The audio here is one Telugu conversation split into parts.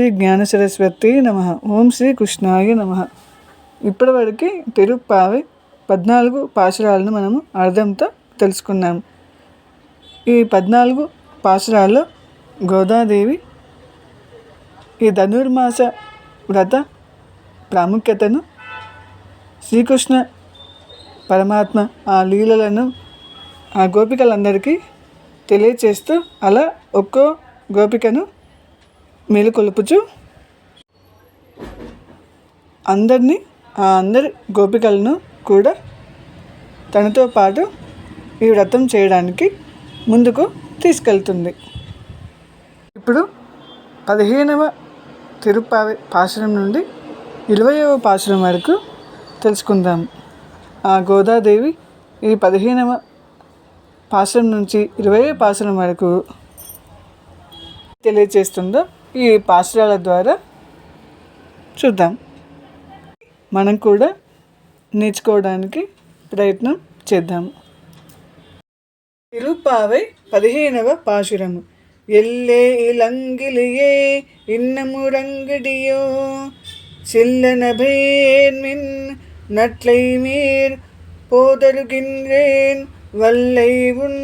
శ్రీ జ్ఞాన సరస్వతి నమ. ఓం శ్రీ కృష్ణాయ నమ. ఇప్పటివరకు తిరుప్పావి పద్నాలుగు పాశురాలను మనము అర్థంతో తెలుసుకున్నాము ఈ పద్నాలుగు పాశురాల్లో గోదాదేవి ఈ ధనుర్మాస వ్రత ప్రాముఖ్యతను శ్రీకృష్ణ పరమాత్మ ఆ లీలలను ఆ గోపికలందరికీ తెలియచేస్తూ అలా ఒక్కో గోపికను మేలుకొలుపుచు అందరినీ ఆ అందరి గోపికలను కూడా తనతో పాటు ఈ వ్రతం చేయడానికి ముందుకు తీసుకెళ్తుంది. ఇప్పుడు పదిహేనవ తిరుపావి పాశనం నుండి ఇరవయవ పాశనం వరకు తెలుసుకుందాం. ఆ గోదాదేవి ఈ పదిహేనవ పాశనం నుంచి ఇరవై పాశనం వరకు తెలియచేస్తుందో ఈ పాశురాల ద్వారా చూద్దాం మనం కూడా నేర్చుకోవడానికి ప్రయత్నం చేద్దాము తిరుపావై పదిహేనవ పాశురము ఎల్లే ఇలంగిలియే இன்னமுறங்கடியோ சில்லன பேர்மின் நட்லை மீர் போதருகின்றேன் வல்லை உன்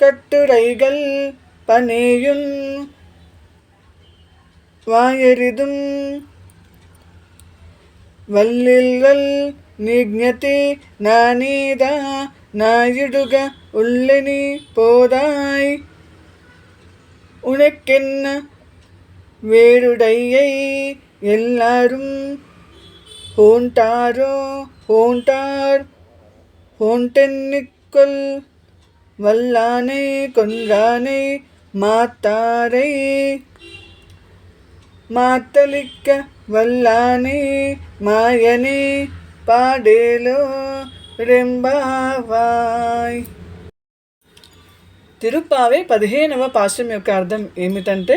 கட்டுரைகள் பனேயும் வாயரிதும் வல்லில்லல் நிஜ்ஞதி நானீதா நாயிடுக உள்ளே நீ போதாய். உனக்கென்ன வேடுடையை எல்லாரும் ஹோண்டாரோ ஹோண்டார் ஹோண்டென்னுக்குள் வல்லானை கொன்றானை மாத்தாரை మాతలిక్క వల్లాని మాయని పాడేలో రెంబావాయ్ తిరుప్పావే పదిహేనవ పాశ్రం యొక్క అర్థం ఏమిటంటే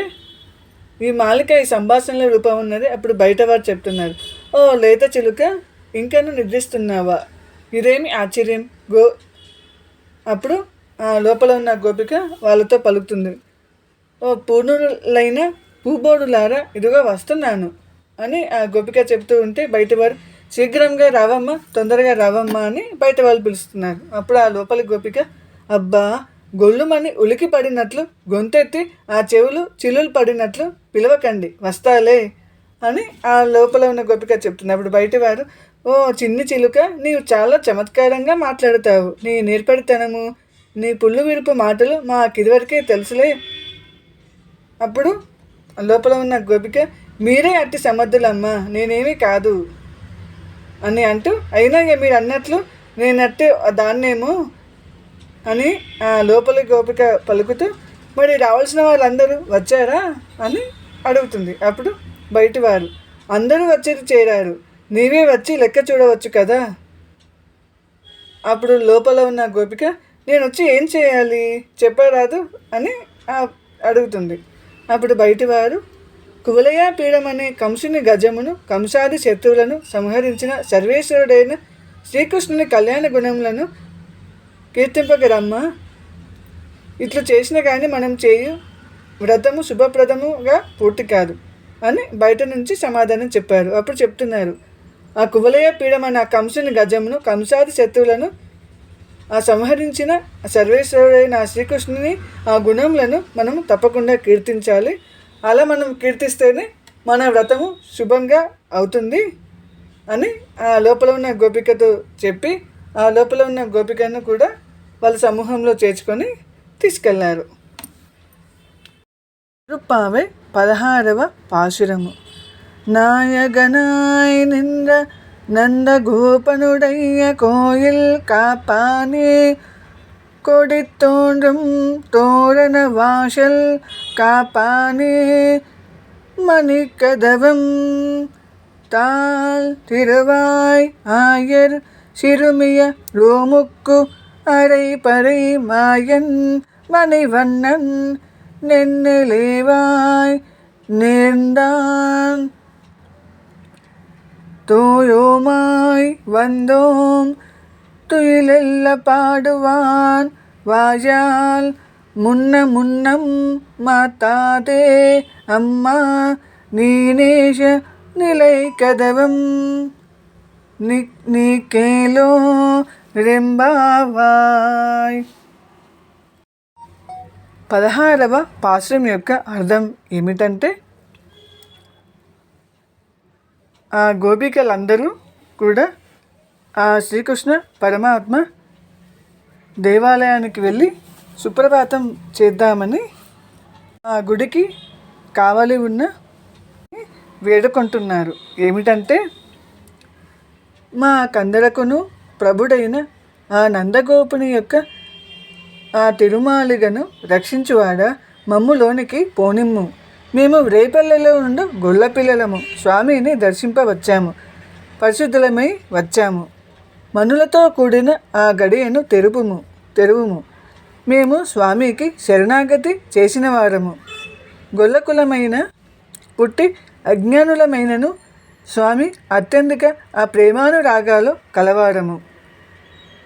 ఈ మాలిక ఈ సంభాషణల రూపం ఉన్నది అప్పుడు బయట వారు చెప్తున్నారు ఓ లేత చిలుక ఇంకను నిద్రిస్తున్నావా ఇదేమి ఆశ్చర్యం గో అప్పుడు ఆ లోపల ఉన్న గోపిక వాళ్ళతో పలుకుతుంది ఓ పూర్ణులైన పూబోడులారా ఇదిగో వస్తున్నాను అని ఆ గోపిక చెప్తూ ఉంటే బయట వారు శీఘ్రంగా రావమ్మా తొందరగా రావమ్మా అని బయట వాళ్ళు పిలుస్తున్నారు. అప్పుడు ఆ లోపలి గోపిక అబ్బా గొల్లుమని ఉలికి పడినట్లు గొంతెత్తి ఆ చెవులు చిల్లులు పడినట్లు పిలవకండి వస్తాలే అని ఆ లోపల ఉన్న గోపిక చెప్తున్నారు అప్పుడు బయటవారు ఓ చిన్ని చిలుక నీవు చాలా చమత్కారంగా మాట్లాడతావు. నీ నేర్పడితనము నీ పుల్లు విరుపు మాటలు మాకిదివరకే తెలుసులే. అప్పుడు లోపల ఉన్న గోపిక మీరే అట్టి సమర్థులమ్మా నేనేమీ కాదు అని అంటూ అయినా ఇక మీరు అన్నట్లు నేనట్టు దాన్నేమో అని ఆ లోపలి గోపిక పలుకుతూ మరి రావాల్సిన వాళ్ళందరూ వచ్చారా? అని అడుగుతుంది. అప్పుడు బయటి వారు అందరూ వచ్చేది చేరారు నీవే వచ్చి లెక్క చూడవచ్చు కదా? అప్పుడు లోపల ఉన్న గోపిక నేను వచ్చి ఏం చేయాలి? చెప్పరాదు అని అడుగుతుంది. అప్పుడు బయటివారు కువలయ పీడమనే కంసుని గజమును కంసాది శత్రువులను సంహరించిన సర్వేశ్వరుడైన శ్రీకృష్ణుని కళ్యాణ గుణములను కీర్తింపగరమ్మ ఇట్లు చేసిన కానీ మనం చేయు వ్రతము శుభప్రదముగా పూర్తి కాదు అని బయట నుంచి సమాధానం చెప్పారు. అప్పుడు చెప్తున్నారు ఆ కువలయ పీడమన్న కంసుని గజమును కంసాది శత్రువులను ఆ సంహరించిన సర్వేశ్వరుడైన శ్రీకృష్ణుని ఆ గుణములను మనం తప్పకుండా కీర్తించాలి. అలా మనం కీర్తిస్తేనే మన వ్రతము శుభంగా అవుతుంది అని ఆ లోపల ఉన్న గోపికతో చెప్పి ఆ లోపల ఉన్న గోపికను కూడా వాళ్ళ సమూహంలో చేర్చుకొని తీసుకెళ్ళారు. తిరుప్పావై పదహారవ పాశురము. నాయగనాయ నింద్ర நந்தகோபனுடைய கோயில் காப்பானே. கொடி தோன்றும் தோரண வாசல் காப்பானே. மணிக்கதவம் தால் திருவாய் ஆயர் சிறுமிய ரோமுக்கு அரை பறை மாயன் மணிவண்ணன் நென்னிலேவாய் நேர்ந்தான். தோயோமாய் வந்தோம் துயிலெல்ல பாடுவான் வாயால் మున్న మున్నం మాతాదే అమ్మా నీనేశ నిలై కదవం ని నీకేలో రెంబావాయ్ పదహారవ పాశ్రం యొక్క అర్థం ఏమిటంటే ఆ గోపికలందరూ కూడా ఆ శ్రీకృష్ణ పరమాత్మ దేవాలయానికి వెళ్ళి సుప్రభాతం చేద్దామని ఆ గుడికి కావాలి ఉన్న వేడుకుంటున్నారు. ఏమిటంటే మా కందరకును ప్రభుడైన ఆ నందగోపుని యొక్క ఆ తిరుమాలిగను రక్షించువాడ? మమ్ములోనికి పోనిమ్ము. మేము రేపల్లెలో నుండి గొల్లపిల్లలము స్వామిని దర్శింపవచ్చాము. పరిశుద్ధులమై వచ్చాము. మనులతో కూడిన ఆ గడియను తెరుపుము తెరువుము. మేము స్వామికి శరణాగతి చేసిన వారము. గొల్లకులమైన పుట్టి అజ్ఞానులమైనను స్వామి అత్యంతిక ఆ ప్రేమానురాగాలు కలవారము.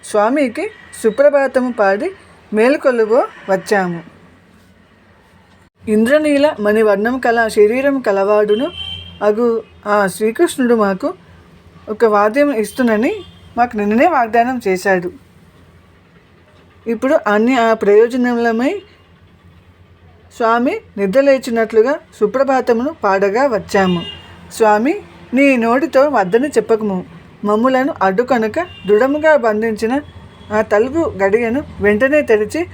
స్వామికి సుప్రభాతము పాడి మేలుకొలువో వచ్చాము. ఇంద్రనీల మణివర్ణం కల శరీరం కలవాడును. అగు ఆ శ్రీకృష్ణుడు మాకు ఒక వాద్యం ఇస్తునని మాకు నిన్ననే వాగ్దానం చేశాడు. ఇప్పుడు అన్ని ఆ ప్రయోజనములమై స్వామి నిద్రలేచినట్లుగా సుప్రభాతమును పాడగా వచ్చాము. స్వామి నీ నోటితో వద్దని చెప్పకము. మమ్ములను అడ్డుకొనక దృఢముగా బంధించిన ఆ తలుపు గడియను వెంటనే తెరిచి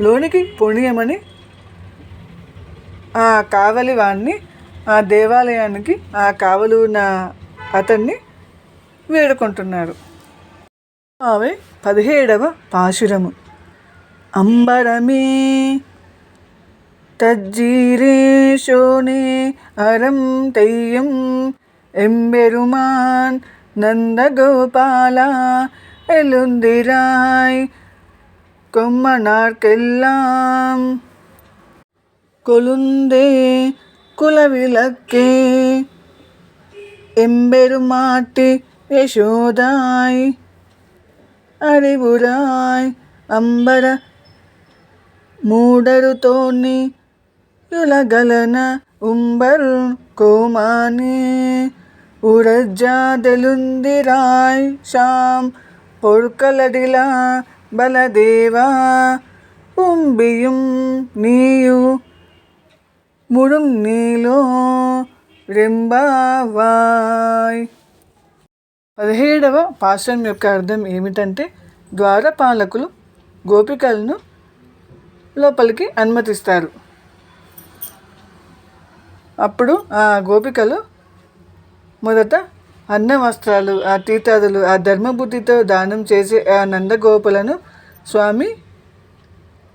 లోనికి పొణియమని కావలి వాణ్ణి ఆ దేవాలయానికి ఆ కావలి ఉన్న అతన్ని వేడుకుంటున్నారు ఆమె పదిహేడవ పాశురము అంబరమే தஜ்ஜீரே ஷோனே அறம் தெய்யம் எம்பெருமான் நந்தகோபாலா எழுந்திராய் கொம்மனார்க்கெல்லாம் கொழுந்தே குலவிளக்கே எம்பெருமாட்டி யசோதாய் அறிவுராய் அம்பர மூடரு தோணி யுலகலன உம்பர் கோமானே உரஜாதெலுந்திராய் ஷாம் பொருட்களடிலா பலதேவா உம்பியும் நீயும் முழும் நீலோ రెంబావాయ్ పదిహేడవ పాశ్రం యొక్క అర్థం ఏమిటంటే ద్వారపాలకులు గోపికలను లోపలికి అనుమతిస్తారు అప్పుడు ఆ గోపికలు మొదట అన్న వస్త్రాలు ఆ తీతాదులు ఆ ధర్మబుద్ధితో దానం చేసే ఆ నందగోపులను స్వామి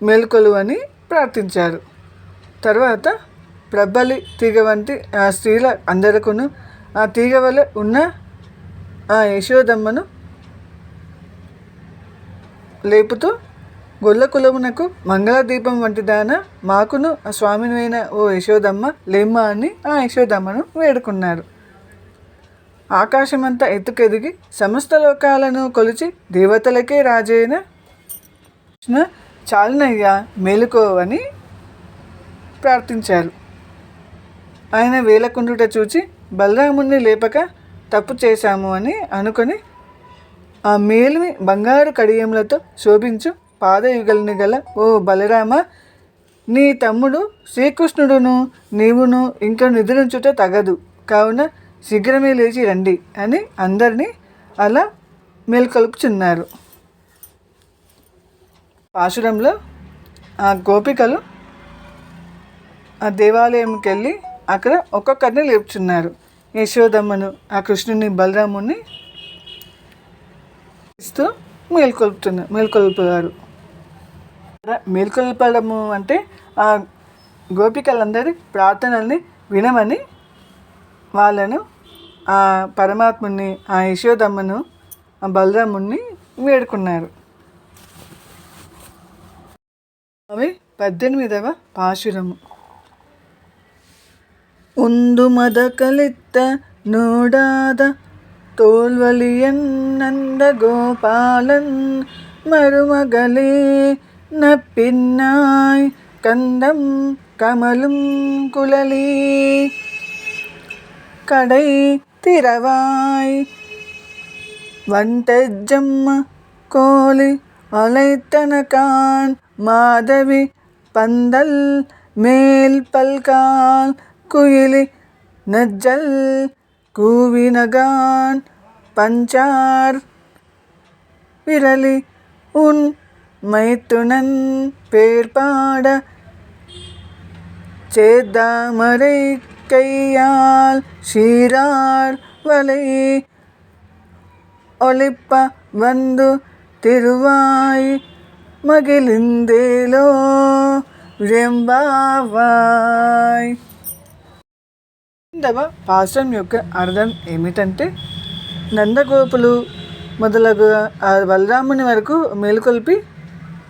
మేల్కొలు అని ప్రార్థించారు తర్వాత ప్రబలి తీగ వంటి ఆ స్త్రీల అందరకును ఆ తీగ వల్ల ఉన్న ఆ యశోదమ్మను లేపుతూ గొల్ల కులమునకు మంగళదీపం వంటి దాన మాకును ఆ స్వామినైన ఓ యశోదమ్మ లేమ్మా అని ఆ యశోదమ్మను వేడుకున్నారు. ఆకాశమంతా ఎత్తుకెదిగి సమస్త లోకాలను కొలిచి దేవతలకే రాజైన కృష్ణ చాలునయ్యా మేలుకోవని ప్రార్థించారు. ఆయన వేలకుండుట చూచి బలరాముణ్ణి లేపక తప్పు చేశాము అని అనుకొని ఆ మేలిమి బంగారు కడియములతో శోభించు పాదయుగల్ని గల ఓ బలరామ నీ తమ్ముడు శ్రీకృష్ణుడును నీవును ఇంకా నిద్రించుట తగదు. కావున శీఘ్రమే లేచి రండి అని అందరినీ అలా మేల్కొలుపుచున్నారు. పాశురంలో ఆ గోపికలు ఆ దేవాలయంకి వెళ్ళి అక్కడ ఒక్కొక్కరిని లేపుచున్నారు. యశోదమ్మను ఆ కృష్ణుని బలరాముని ఇస్తూ మేల్కొల్పుతున్నారు మేల్కొల్పుతారు. మేల్కొల్పడము అంటే ఆ గోపికలందరి ప్రార్థనల్ని వినమని వాళ్ళను ఆ పరమాత్ముని ఆ యశోదమ్మను ఆ బలరాముని వేడుకున్నారు. అవి పద్దెనిమిదవ పాశురము. உந்து மத கலித்த நோடாத தோல்வலியன் நந்த கோபாலன் மருமகளே நப்பின்னாய் கந்தம் கமலும் குழலி. கடை திறவாய் வண்டஜம்ம கோழி அலைத்தனகான் மாதவி பந்தல் மேல் பல்கால் ಕುಯಿಲಿ ನಜ್ಜಲ್ ಕೂವಿನಗಾನ್ பஞ்சார் விரலி உன் மைத்துணன் பேர் பாட சேத்தாமரை கையால் சீரார் வலை ஒளிப்ப வந்து திருவாய் மகிழ்ந்தேலோ ரெம்பாவாய் రెండవ పాశ్రం యొక్క అర్థం ఏమిటంటే నందగోపులు మొదలగు ఆ బలరాముని వరకు మేలుకొల్పి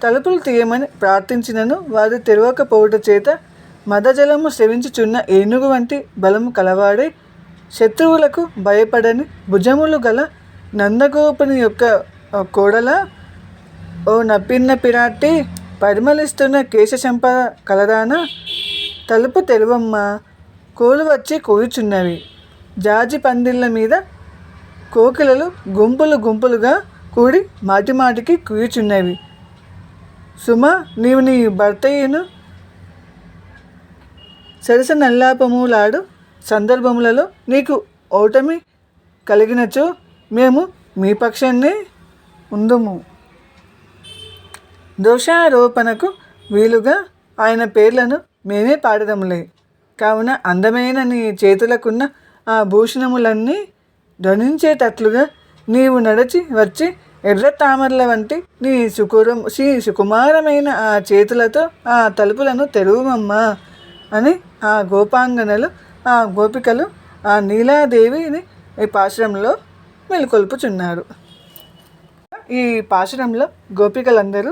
తలుపులు తీయమని ప్రార్థించినను. వారు తెరవకపోవట చేత మదజలము సేవించుచున్న ఏనుగు వంటి బలము కలవాడే శత్రువులకు భయపడని భుజములు గల నందగోపుని యొక్క కోడల ఓ నప్పిన్న పిరాట్టి పరిమళిస్తున్న కేశశంప కలదాన. తలుపు తెరువమ్మ కోలు వచ్చి కూర్చున్నవి జాజి పందిళ్ళ మీద కోకిలలు గుంపులు గుంపులుగా కూడి మాటిమాటికి కూర్చున్నవి సుమ నీవు నీ భర్తయ్యను సరస నల్లాపములాడు సందర్భములలో నీకు ఓటమి కలిగినచో మేము మీ పక్షాన్నే ఉందుము. దోషారోపణకు వీలుగా ఆయన పేర్లను మేమే పాడదములే. కావున అందమైన నీ చేతులకున్న ఆ భూషణములన్నీ ధ్వనించేటట్లుగా నీవు నడిచి వచ్చి ఎర్ర తామరల వంటి నీ సుకురం శ్రీ సుకుమారమైన ఆ చేతులతో ఆ తలుపులను తెరువమ్మా అని ఆ గోపాంగనలు ఆ గోపికలు ఆ నీలాదేవిని ఈ పాశ్రంలో మెలుకొల్పుచున్నారు. ఈ పాశురంలో గోపికలందరూ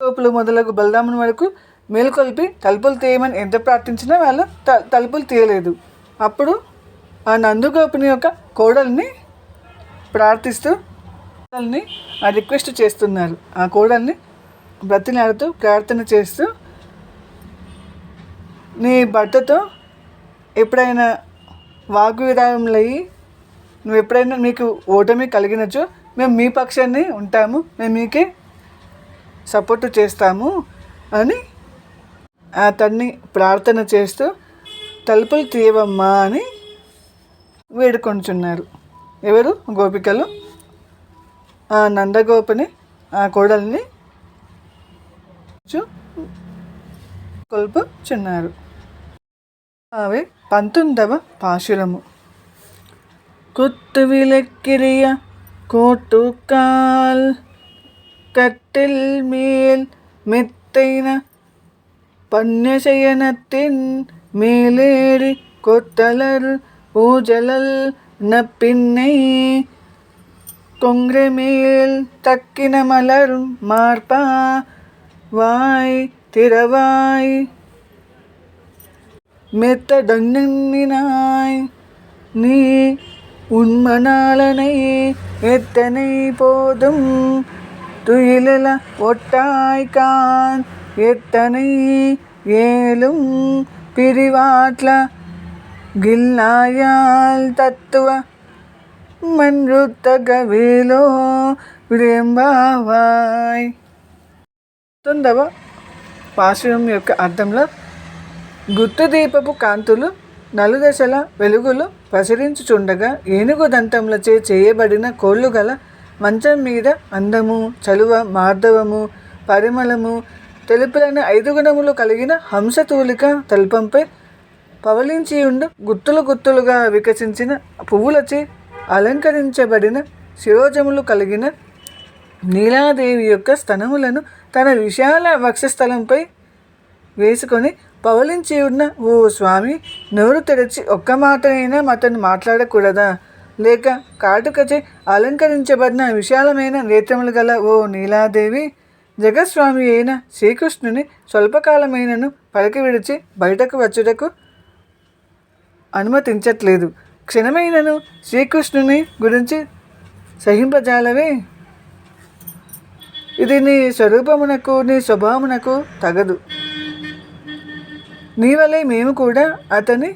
గోపులు మొదలగు బలరాముని వరకు మేలుకొల్పి తలుపులు తీయమని ఎంత ప్రార్థించినా వాళ్ళు త తలుపులు తీయలేదు. అప్పుడు ఆ నందుగోపుని యొక్క కోడల్ని ప్రార్థిస్తూ కోడల్ని ఆ రిక్వెస్ట్ చేస్తున్నారు. ఆ కోడల్ని బ్రతిలాడుతూ ప్రార్థన చేస్తూ నీ భర్తతో ఎప్పుడైనా వాగ్విదాములయ్యి నువ్వు ఎప్పుడైనా మీకు ఓటమి కలిగినచో మేము మీ పక్షాన్ని ఉంటాము. మేము మీకే సపోర్టు చేస్తాము అని అతన్ని ప్రార్థన చేస్తూ తలుపులు తీయవమ్మా అని వేడుకొంచున్నారు ఎవరు గోపికలు ఆ నందగోపని ఆ కోడల్ని కొల్పుచున్నారు అవి పంతొమ్మిదవ పాశురము குத்து விளக்கிறிய கோட்டுக்கால் கட்டில் மேல் மெத்தைன பன்னசயனத்தின் மேலேறி கொத்தலர் ஊஜலல் நப்பின்னை கொங்கிரமேல் தக்கின மலர் மார்பா வாய் திறவாய் மெத்தடங்கினாய் நீ உண்மனாளனை எத்தனை போதும் துயிலல ஒட்டாய்கான் எத்தனை ஏலும் பிரிவாட்ல గిల్లాయాల్ తత్వ మన్రుత్తగవిలో విడెంబావాయ్ తొందవ పాశ్రం యొక్క అర్థంలో గుత్తు దీపపు కాంతులు నలుదశల వెలుగులు ప్రసరించుచుండగా ఏనుగు దంతములచే చేయబడిన కోళ్ళు గల మంచం మీద అందము చలువ మార్ధవము పరిమళము తెలుపులను ఐదు గుణములు కలిగిన హంసతూలిక తల్పంపై పవలించి ఉండు గుత్తులు గుత్తులుగా వికసించిన పువ్వులచే అలంకరించబడిన శిరోజములు కలిగిన నీలాదేవి యొక్క స్తనములను తన విశాల వక్షస్థలంపై వేసుకొని పవలించి ఉన్న ఓ స్వామి నోరు తెరిచి ఒక్క మాటనైనా అతను మాట్లాడకూడదా? లేక కాటుకచే అలంకరించబడిన విశాలమైన నేత్రములు గల ఓ నీలాదేవి జగస్వామి అయిన శ్రీకృష్ణుని స్వల్పకాలమైనను పలికి విడిచి బయటకు వచ్చుటకు అనుమతించట్లేదు. క్షణమైనను శ్రీకృష్ణుని గురించి సహింపజాలవే. ఇది నీ స్వరూపమునకు నీ స్వభావమునకు తగదు. నీ వలె మేము కూడా అతని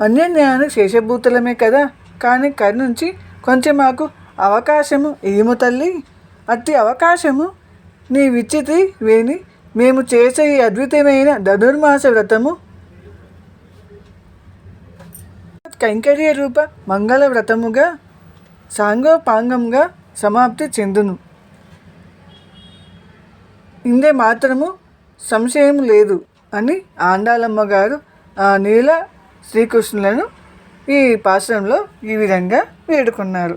అన్యన్యాన్ని శేషభూతులమే కదా. కానీ కన్నుంచి కొంచెం మాకు అవకాశము ఏము తల్లి. అట్టి అవకాశము నీ విచ్చితి వేని మేము చేసే ఈ అద్భుతమైన ధనుర్మాస వ్రతము. కైంకర్య రూప మంగళ వ్రతముగా సాంగోపాంగంగా సమాప్తి చెందును. ఇందే మాత్రము సంశయం లేదు అని ఆండాలమ్మ గారు ఆ నీల శ్రీకృష్ణులను ఈ పాశ్రంలో ఈ విధంగా వేడుకున్నారు.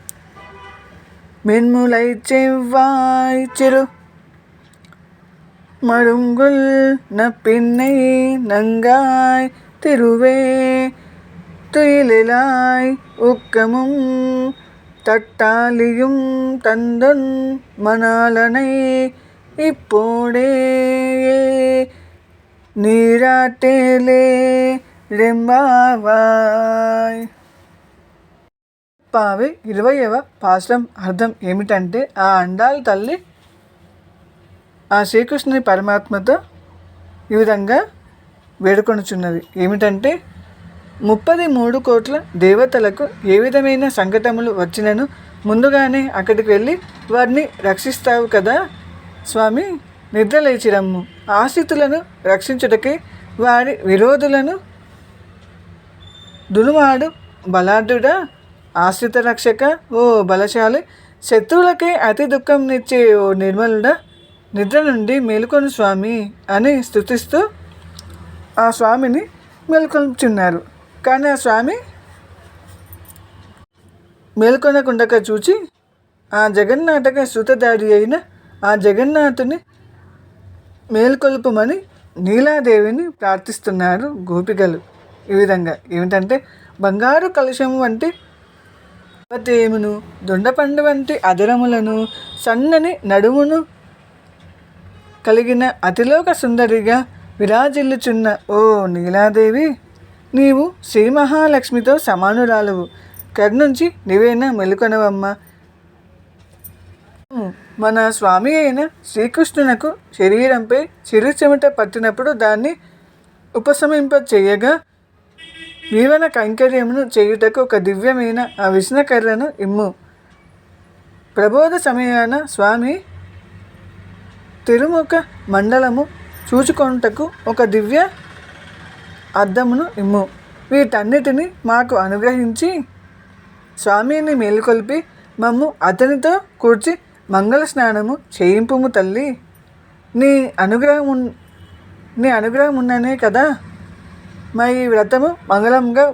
மென்முலை செவ்வாய் சிறு மருங்குல் நப்பின்னை நங்காய் திருவே துயிலாய் ஊக்கமும் தட்டாலியும் தந்தன் மணாலனை இப்போடே நீராட்டேலே ரெம்பாவாய். పావి ఇరవైవ పాశ్రం అర్థం ఏమిటంటే ఆ అండాల తల్లి ఆ శ్రీకృష్ణుని పరమాత్మతో ఈ విధంగా వేడుకొనుచున్నది. ఏమిటంటే ముప్పది మూడు కోట్ల దేవతలకు ఏ విధమైన సంకటములు వచ్చినను ముందుగానే అక్కడికి వెళ్ళి వారిని రక్షిస్తావు కదా స్వామి నిద్రలేచిరమ్ము ఆశ్రితులను రక్షించుటకే వారి విరోధులను దునుమాడు బలాఢ్యుడా ఆశ్రిత రక్షక ఓ బలశాలి. శత్రువులకే అతి దుఃఖం నిచ్చే ఓ నిర్మలుడ నిద్ర నుండి మేలుకొని స్వామి అని స్థుతిస్తూ ఆ స్వామిని మేల్కొల్చున్నారు. కానీ ఆ స్వామి మేల్కొనకుండక చూచి ఆ జగన్నాటక శృతదారి అయిన ఆ జగన్నాథుని మేల్కొల్పమని నీలాదేవిని ప్రార్థిస్తున్నారు గోపికలు. ఈ విధంగా ఏమిటంటే బంగారు కలుషం వంటి తేమును దొండపండు వంటి అదరములను సన్నని నడుమును కలిగిన అతిలోక సుందరిగా విరాజిల్లుచున్న ఓ నీలాదేవి నీవు శ్రీ మహాలక్ష్మితో సమానురాలువు. కర్నుంచి నీవేనా మెలుకొనవమ్మ? మన స్వామి అయిన శ్రీకృష్ణునకు శరీరంపై చిరు చెమట పట్టినప్పుడు దాన్ని ఉపశమింప చేయగా జీవన కైంకర్యమును చేయుటకు ఒక దివ్యమైన ఆ విష్ణకర్రను ఇమ్ము. ప్రబోధ సమయాన స్వామి తిరుముఖ మండలము చూచుకొనుటకు ఒక దివ్య అద్దమును ఇమ్ము. వీటన్నిటిని మాకు అనుగ్రహించి స్వామిని మేలుకొల్పి మమ్ము అతనితో కూర్చి మంగళ స్నానము చేయింపుము తల్లి. నీ అనుగ్రహం నీ అనుగ్రహం ఉన్ననే కదా? మా ఈ వ్రతము మంగళంగా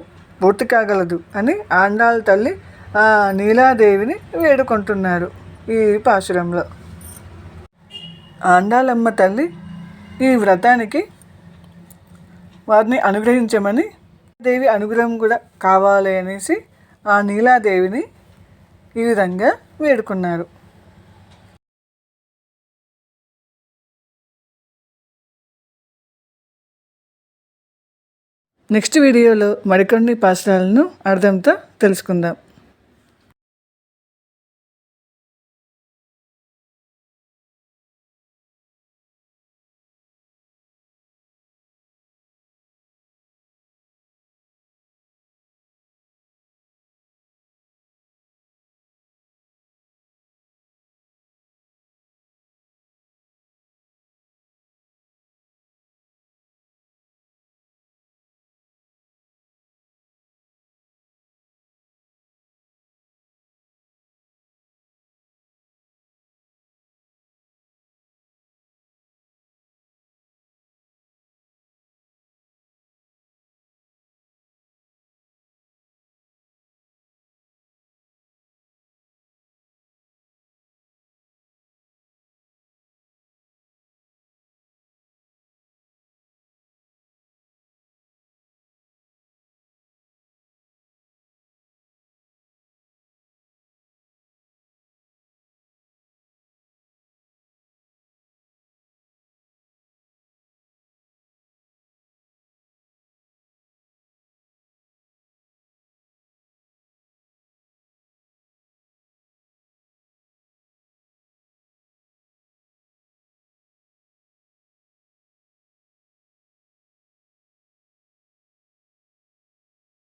పూర్తి కాగలదు అని ఆండాళ్ళ తల్లి ఆ నీలాదేవిని వేడుకుంటున్నారు ఈ పాశురంలో. ఆండాలమ్మ తల్లి ఈ వ్రతానికి వారిని అనుగ్రహించమని దేవి అనుగ్రహం కూడా కావాలి అనేసి ఆ నీలాదేవిని ఈ విధంగా వేడుకున్నారు. నెక్స్ట్ వీడియోలో మరికొన్ని పాసరాలను అర్థంతో తెలుసుకుందాం.